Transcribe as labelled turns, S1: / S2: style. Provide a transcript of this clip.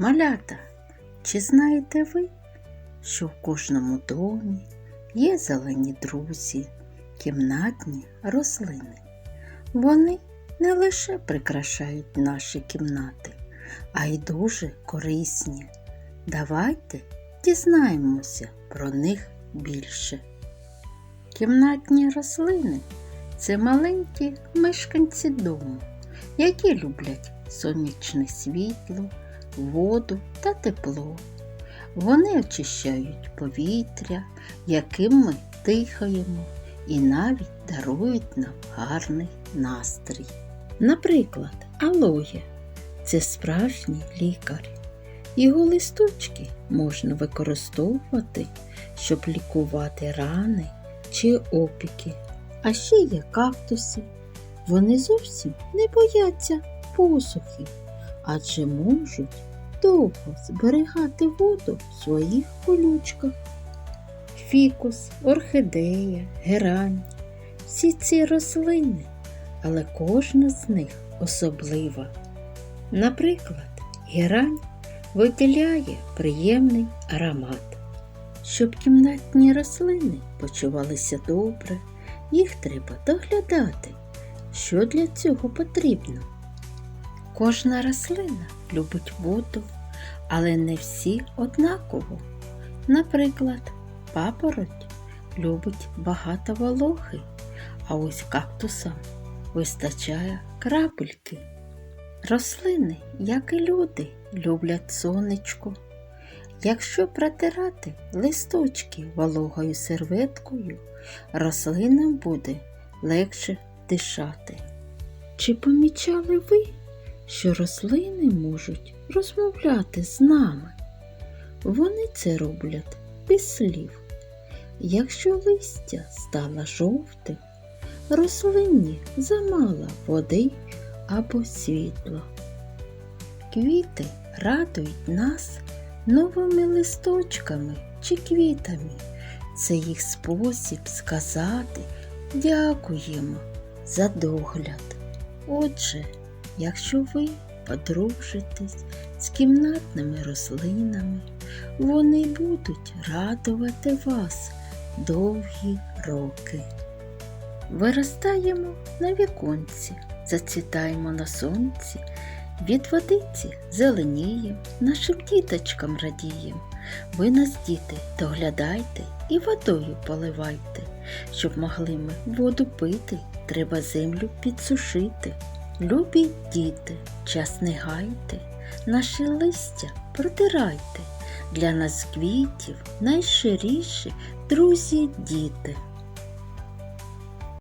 S1: Малята, чи знаєте ви, що в кожному домі є зелені друзі, кімнатні рослини? Вони не лише прикрашають наші кімнати, а й дуже корисні. Давайте дізнаємося про них більше. Кімнатні рослини це маленькі мешканці дому, які люблять сонячне світло, воду та тепло. Вони очищають повітря, яким ми дихаємо, і навіть дарують нам гарний настрій. Наприклад, алоє це справжній лікар. Його листочки можна використовувати, щоб лікувати рани чи опіки. А ще є кактуси. Вони зовсім не бояться посухи, адже можуть довго зберігати воду в своїх колючках. Фікус, орхідея, герань всі ці рослини, але кожна з них особлива. Наприклад, герань виділяє приємний аромат. Щоб кімнатні рослини почувалися добре, їх треба доглядати. Що для цього потрібно? Кожна рослина любить воду, але не всі однаково. Наприклад, папороть любить багато вологи, а ось кактусам вистачає крапельки. Рослини, як і люди, люблять сонечко. Якщо протирати листочки вологою серветкою, рослинам буде легше дишати. Чи помічали ви, що рослини можуть розмовляти з нами? Вони це роблять без слів. Якщо листя стало жовтим, рослині замало води або світла. Квіти радують нас новими листочками чи квітами. Це їх спосіб сказати дякуємо за догляд. Отже, якщо ви подружитесь з кімнатними рослинами, вони будуть радувати вас довгі роки. Виростаємо на віконці, зацвітаємо на сонці, від водиці зеленієм, нашим діточкам радієм. Ви нас, діти, доглядайте і водою поливайте. Щоб могли ми воду пити, треба землю підсушити. Любі діти, час не гайте, наші листя протирайте. Для нас квітів найщиріші друзі діти.